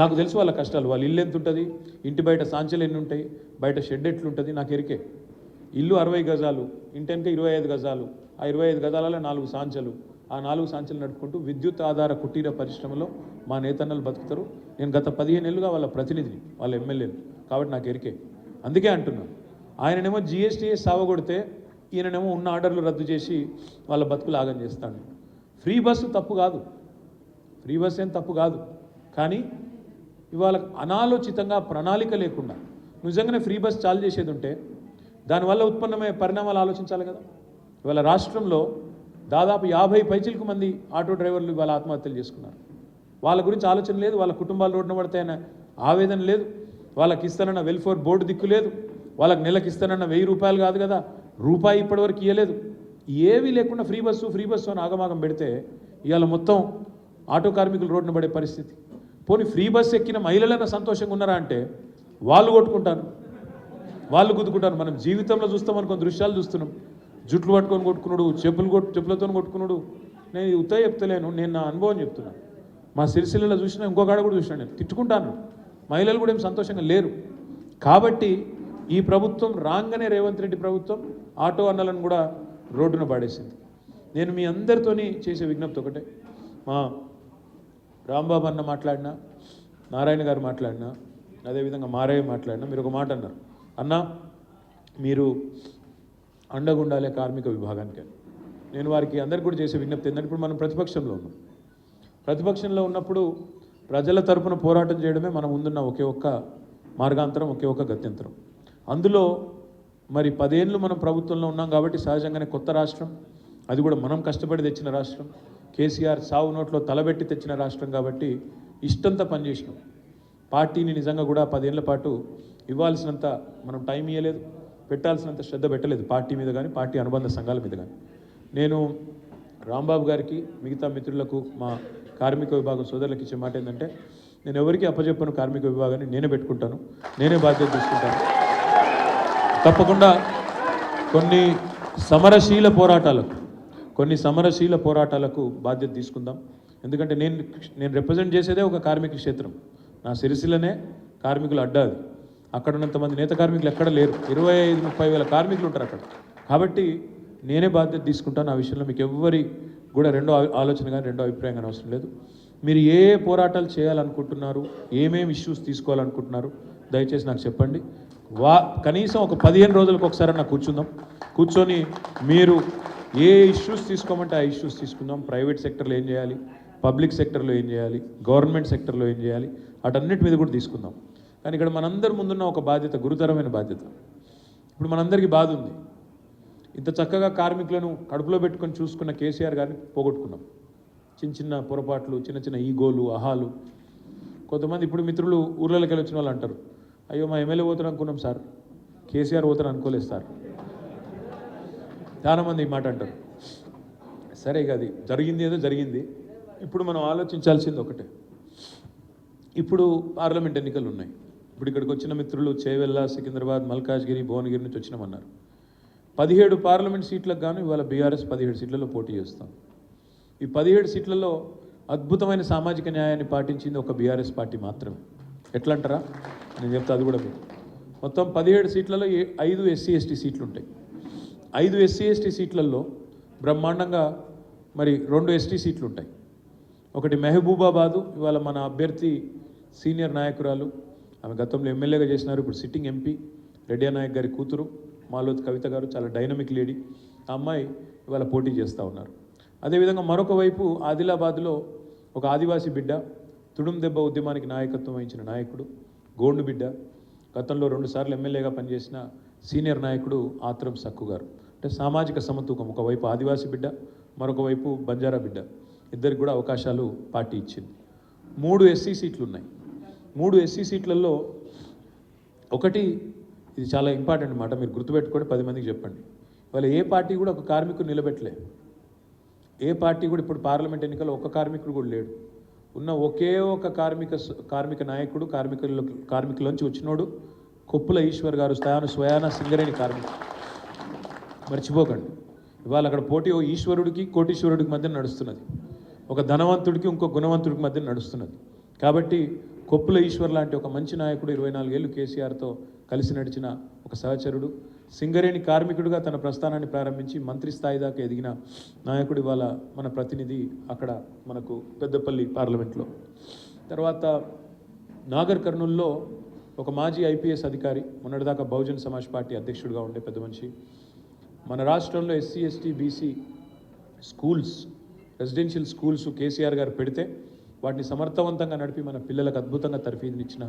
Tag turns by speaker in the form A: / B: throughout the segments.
A: నాకు తెలుసు వాళ్ళ కష్టాలు వాళ్ళ ఇల్లు ఎంత ఉంటుంది ఇంటి బయట సాంచలు ఎన్ని ఉంటాయి బయట షెడ్ ఎట్లుంటుంది? నాకు ఎరికే. ఇల్లు అరవై గజాలు ఇంటి ఇరవై ఐదు గజాలు. ఆ ఇరవై ఐదు గజాలలో నాలుగు సాంచలు. ఆ నాలుగు సాంచలు నడుపుకుంటూ విద్యుత్ ఆధార కుటీర పరిశ్రమలో మా నేతన్నలు బతుకుతారు. నేను గత పదిహేను ఏళ్ళుగా వాళ్ళ ప్రతినిధిని వాళ్ళ ఎమ్మెల్యేని. కాబట్టి నాకు ఎరికే. అందుకే అంటున్నాను ఆయననేమో జిఎస్టీ సావగొడితే ఈయననేమో ఉన్న ఆర్డర్లు రద్దు చేసి వాళ్ళ బతుకులు ఆగం చేస్తాడు. ఫ్రీ బస్సు తప్పు కాదు. ఫ్రీ బస్ ఏం తప్పు కాదు. కానీ ఇవాళ అనాలోచితంగా ప్రణాళిక లేకుండా నిజంగానే ఫ్రీ బస్ చాలు చేసేది ఉంటే దానివల్ల ఉత్పన్నమయ్యే పరిణామాలు ఆలోచించాలి కదా. ఇవాళ రాష్ట్రంలో దాదాపు యాభై పైచిలకు మంది ఆటో డ్రైవర్లు ఇవాళ ఆత్మహత్యలు చేసుకున్నారు. వాళ్ళ గురించి ఆలోచన లేదు వాళ్ళ కుటుంబాలు రోడ్డున పడతాయన్న ఆవేదన లేదు వాళ్ళకి ఇస్తానన్న వెల్ఫేర్ బోర్డు దిక్కు లేదు వాళ్ళకి నెలకి ఇస్తానన్న వెయ్యి రూపాయలు కాదు కదా రూపాయి ఇప్పటివరకు ఇవ్వలేదు ఏవీ లేకుండా ఫ్రీ బస్సు ఫ్రీ బస్సు అని ఆగమాగం పెడితే ఇవాళ మొత్తం ఆటో కార్మికులు రోడ్డున పడే పరిస్థితి. పోనీ ఫ్రీ బస్ ఎక్కిన మహిళలైనా సంతోషంగా ఉన్నారా అంటే వాళ్ళు కొట్టుకుంటారు. వాళ్ళు గుద్దుకుంటారు. మనం జీవితంలో చూస్తాం అనుకున్న దృశ్యాలు చూస్తున్నాం. జుట్లు పట్టుకొని కొట్టుకున్నాడు చెప్పులు కొట్టు చెప్పులతో కొట్టుకున్నాడు. నేను ఇది చెప్తలేను నేను నా అనుభవం చెప్తున్నా. మా సిరిసిల్లలో చూసిన ఇంకో కాడ కూడా చూసినా నేను. తిట్టుకుంటాను. మహిళలు కూడా ఏం సంతోషంగా లేరు. కాబట్టి ఈ ప్రభుత్వం రాగానే రేవంత్ రెడ్డి ప్రభుత్వం ఆటో అన్నలను కూడా రోడ్డున పాడేసింది. నేను మీ అందరితోని చేసే విజ్ఞప్తి ఒకటే. మా రాంబాబు అన్న మాట్లాడినా నారాయణ గారు మాట్లాడినా అదేవిధంగా మారయ్య మాట్లాడినా మీరు ఒక మాట అన్నారు. అన్న మీరు అండగుండాలే కార్మిక విభాగానికి. నేను వారికి అందరికి కూడా చేసే విజ్ఞప్తి ఏంటంటే ఇప్పుడు మనం ప్రతిపక్షంలో ఉన్నాం. ప్రతిపక్షంలో ఉన్నప్పుడు ప్రజల తరపున పోరాటం చేయడమే మనం ముందున్న ఒకే ఒక్క మార్గాంతరం ఒకే ఒక్క గత్యంతరం. అందులో మరి పదేళ్ళు మనం ప్రభుత్వంలో ఉన్నాం కాబట్టి సహజంగానే కొత్త రాష్ట్రం అది కూడా మనం కష్టపడి తెచ్చిన రాష్ట్రం. కేసీఆర్ సావు నోట్లో తలబెట్టి తెచ్చిన రాష్ట్రం కాబట్టి ఇష్టంత పనిచేసినాం. పార్టీని నిజంగా కూడా పదేళ్ళ పాటు ఇవ్వాల్సినంత మనం టైం ఇవ్వలేదు పెట్టాల్సినంత శ్రద్ధ పెట్టలేదు పార్టీ మీద కానీ పార్టీ అనుబంధ సంఘాల మీద కానీ. నేను రాంబాబు గారికి మిగతా మిత్రులకు మా కార్మిక విభాగం సోదరులకు ఇచ్చే మాట ఏంటంటే నేను ఎవరికి అప్పచెప్పను కార్మిక విభాగాన్ని నేనే పెట్టుకుంటాను నేనే బాధ్యత తీసుకుంటాను. తప్పకుండా కొన్ని సమరశీల పోరాటాలకు కొన్ని సమరశీల పోరాటాలకు బాధ్యత తీసుకుందాం. ఎందుకంటే నేను నేను రిప్రజెంట్ చేసేదే ఒక కార్మిక క్షేత్రం. నా సిరిసిల్లనే కార్మికులు అడ్డాది అక్కడ ఉన్నంతమంది నేత కార్మికులు ఎక్కడ లేరు. ఇరవై ఐదు ముప్పై వేల కార్మికులు ఉంటారు అక్కడ. కాబట్టి నేనే బాధ్యత తీసుకుంటాను. ఆ విషయంలో మీకు ఎవ్వరి కూడా రెండో ఆలోచన కానీ రెండో అభిప్రాయం కానీ అవసరం లేదు. మీరు ఏ ఏ పోరాటాలు చేయాలనుకుంటున్నారు ఏమేమి ఇష్యూస్ తీసుకోవాలనుకుంటున్నారు దయచేసి నాకు చెప్పండి. వా కనీసం ఒక పదిహేను రోజులకు ఒకసారి నాకు కూర్చుందాం. కూర్చొని మీరు ఏ ఇష్యూస్ తీసుకోమంటే ఆ ఇష్యూస్ తీసుకుందాం. ప్రైవేట్ సెక్టర్లో ఏం చేయాలి? పబ్లిక్ సెక్టర్లో ఏం చేయాలి? గవర్నమెంట్ సెక్టర్లో ఏం చేయాలి? వాటన్నిటి మీద కూడా తీసుకుందాం. కానీ ఇక్కడ మనందరి ముందున్న ఒక బాధ్యత గురుతరమైన బాధ్యత. ఇప్పుడు మనందరికీ బాధ ఉంది. ఇంత చక్కగా కార్మికులను కడుపులో పెట్టుకొని చూసుకున్న కేసీఆర్ గారిని పోగొట్టుకున్నాం. చిన్న చిన్న పొరపాట్లు చిన్న చిన్న ఈగోలు అహాలు. కొంతమంది ఇప్పుడు మిత్రులు ఊర్లలోకి వెళ్ళి వచ్చిన వాళ్ళు అంటారు అయ్యో మా ఎమ్మెల్యే పోతారు అనుకున్నాం సార్. కేసీఆర్ పోతారు అనుకోలేదు సార్. చాలామంది ఈ మాట అంటారు. సరే కాదు జరిగింది ఏదో జరిగింది. ఇప్పుడు మనం ఆలోచించాల్సింది ఒకటే. ఇప్పుడు పార్లమెంట్ ఎన్నికలు ఉన్నాయి. ఇప్పుడు ఇక్కడికి వచ్చిన మిత్రులు చేవెల్ల సికింద్రాబాద్ మల్కాజ్గిరి భువనగిరి నుంచి వచ్చినామన్నారు. పదిహేడు పార్లమెంట్ సీట్లకు గాను ఇవాళ బీఆర్ఎస్ పదిహేడు సీట్లలో పోటీ చేస్తాం. ఈ పదిహేడు సీట్లలో అద్భుతమైన సామాజిక న్యాయాన్ని పాటించింది ఒక బీఆర్ఎస్ పార్టీ మాత్రమే. ఎట్లంటారా? నేను చెప్తా అది కూడా మొత్తం పదిహేడు సీట్లలో ఐదు ఎస్సీ ఎస్టీ సీట్లు ఉంటాయి ఐదు ఎస్సీ ఎస్టీ సీట్లలో బ్రహ్మాండంగా మరి రెండు ఎస్టీ సీట్లు ఉంటాయి ఒకటి మెహబూబాబాదు ఇవాళ మన అభ్యర్థి సీనియర్ నాయకురాలు. ఆమె గతంలో ఎమ్మెల్యేగా చేసినారు ఇప్పుడు సిట్టింగ్ ఎంపీ. రెడ్డి నాయక్ గారి కూతురు మాలోత్ కవిత గారు చాలా డైనమిక్ లేడీ. ఆ అమ్మాయి ఇవాళ పోటీ చేస్తూ ఉన్నారు. అదేవిధంగా మరొక వైపు ఆదిలాబాద్లో ఒక ఆదివాసీ బిడ్డ తుడుం దెబ్బ ఉద్యమానికి నాయకత్వం వహించిన నాయకుడు గోండు బిడ్డ. గతంలో రెండుసార్లు ఎమ్మెల్యేగా పనిచేసిన సీనియర్ నాయకుడు ఆత్రం సక్కు గారు. అంటే సామాజిక సమతూకం. ఒకవైపు ఆదివాసీ బిడ్డ మరొక వైపు బంజారా బిడ్డ. ఇద్దరికి కూడా అవకాశాలు పార్టీ ఇచ్చింది. మూడు ఎస్సీ సీట్లు ఉన్నాయి. మూడు ఎస్సీ సీట్లలో ఒకటి ఇది చాలా ఇంపార్టెంట్ మాట మీరు గుర్తుపెట్టుకొని పది మందికి చెప్పండి. వాళ్ళు ఏ పార్టీ కూడా ఒక కార్మికుడు నిలబెట్టలే. ఏ పార్టీ కూడా ఇప్పుడు పార్లమెంట్ ఎన్నికల్లో ఒక కార్మికుడు కూడా లేడు. ఉన్న ఒకే ఒక కార్మిక స- కార్మిక నాయకుడు కార్మికుల నుంచి వచ్చినోడు కొప్పుల ఈశ్వర్ గారు స్థాన స్వయాన సింగరేణి కార్మికుడు. మర్చిపోకండి. ఇవాళ అక్కడ పోటీ ఓ ఈశ్వరుడికి కోటీశ్వరుడికి మధ్య నడుస్తున్నది. ఒక ధనవంతుడికి ఇంకో గుణవంతుడికి మధ్య నడుస్తున్నది. కాబట్టి కొప్పుల ఈశ్వర్ లాంటి ఒక మంచి నాయకుడు ఇరవై నాలుగేళ్ళు కేసీఆర్తో కలిసి నడిచిన ఒక సహచరుడు సింగరేణి కార్మికుడిగా తన ప్రస్థానాన్ని ప్రారంభించి మంత్రి స్థాయి దాకా ఎదిగిన నాయకుడు ఇవాళ మన ప్రతినిధి అక్కడ మనకు పెద్దపల్లి పార్లమెంట్లో. తర్వాత నాగర్ కర్నూల్లో ఒక మాజీ ఐపీఎస్ అధికారి మొన్నటిదాకా బహుజన్ సమాజ్ పార్టీ అధ్యక్షుడిగా ఉండే పెద్ద మనిషి మన రాష్ట్రంలో SC ST BC schools residential schools KCR గారు పెడితే వాటిని సమర్థవంతంగా నడిపి మన పిల్లలకు అద్భుతంగా తర్ఫీదునిచ్చిన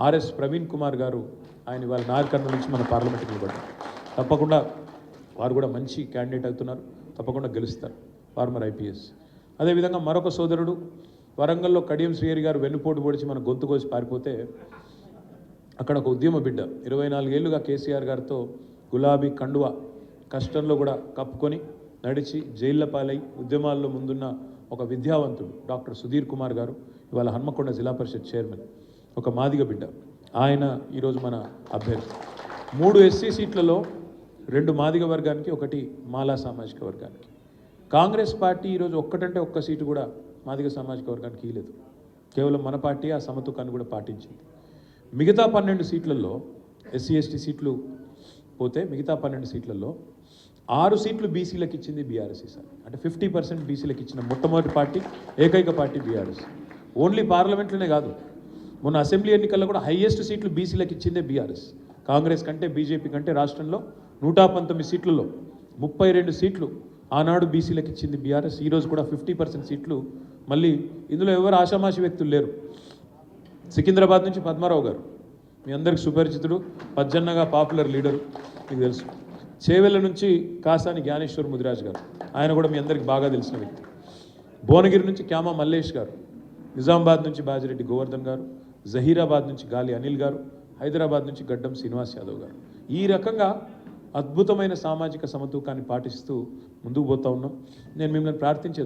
A: ఆర్ఎస్ ప్రవీణ్ కుమార్ గారు ఆయన వాళ్ళ నాగకర్ణ నుంచి మన పార్లమెంట్కి నిలబడ్డారు. తప్పకుండా వారు కూడా మంచి క్యాండిడేట్ అవుతున్నారు. తప్పకుండా గెలుస్తారు. Former IPS. అదేవిధంగా మరొక సోదరుడు వరంగల్లో కడియం శ్రీహరి గారు వెన్నుపోటు పొడిచి మన గొంతు కోసి పారిపోతే అక్కడ ఒక ఉద్యమ బిడ్డ. ఇరవై నాలుగేళ్ళుగా కేసీఆర్ గారితో గులాబీ కండువ కష్టంలో కూడా కప్పుకొని నడిచి జైళ్ళ పాలై ఉద్యమాల్లో ముందున్న ఒక విద్యావంతుడు డాక్టర్ సుధీర్ కుమార్ గారు ఇవాళ హన్మకొండ జిల్లా పరిషత్ చైర్మన్. ఒక మాదిగ బిడ్డ. ఆయన ఈరోజు మన అభ్యర్థి. మూడు ఎస్సీ సీట్లలో రెండు మాదిగ వర్గానికి ఒకటి మాలా సామాజిక వర్గానికి. కాంగ్రెస్ పార్టీ ఈరోజు ఒక్కటంటే ఒక్క సీటు కూడా మాదిగ సామాజిక వర్గానికి ఇవ్వలేదు కేవలం మన పార్టీ ఆ సమతూకాన్ని కూడా పాటించింది. మిగతా పన్నెండు సీట్లలో ఎస్సీ ఎస్టీ సీట్లు పోతే మిగతా పన్నెండు సీట్లలో ఆరు సీట్లు బీసీలకు ఇచ్చింది బీఆర్ఎస్ ఈసారి అంటే ఫిఫ్టీ పర్సెంట్ బీసీలకు ఇచ్చిన మొట్టమొదటి పార్టీ ఏకైక పార్టీ బీఆర్ఎస్. ఓన్లీ పార్లమెంట్లోనే కాదు మొన్న అసెంబ్లీ ఎన్నికల్లో కూడా హైయెస్ట్ సీట్లు బీసీలకు ఇచ్చిందే బీఆర్ఎస్. కాంగ్రెస్ కంటే బీజేపీ కంటే రాష్ట్రంలో నూట పంతొమ్మిది సీట్లలో ముప్పై రెండు సీట్లు ఆనాడు బీసీలకు ఇచ్చింది బీఆర్ఎస్. ఈరోజు కూడా ఫిఫ్టీ పర్సెంట్ సీట్లు మళ్ళీ ఇందులో ఎవరు ఆషామాషి వ్యక్తులు లేరు. సికింద్రాబాద్ నుంచి పద్మారావు గారు మీ అందరికి సుపరిచితుడు పజ్జన్నగా పాపులర్ లీడరు మీకు తెలుసు. చేవెళ్ళ నుంచి కాసాని జ్ఞానేశ్వర్ ముదిరాజ్ గారు. ఆయన కూడా మీ అందరికి బాగా తెలిసిన వ్యక్తి. భువనగిరి నుంచి క్యామా మల్లేష్ గారు. నిజామాబాద్ నుంచి బాజిరెడ్డి గోవర్ధన్ గారు. జహీరాబాద్ నుంచి గాలి అనిల్ గారు. హైదరాబాద్ నుంచి గడ్డం శ్రీనివాస్ యాదవ్ గారు. ఈ రకంగా అద్భుతమైన సామాజిక సమతూకాన్ని పాటిస్తూ ముందుకు పోతా ఉన్నాం. నేను మిమ్మల్ని ప్రార్థించేది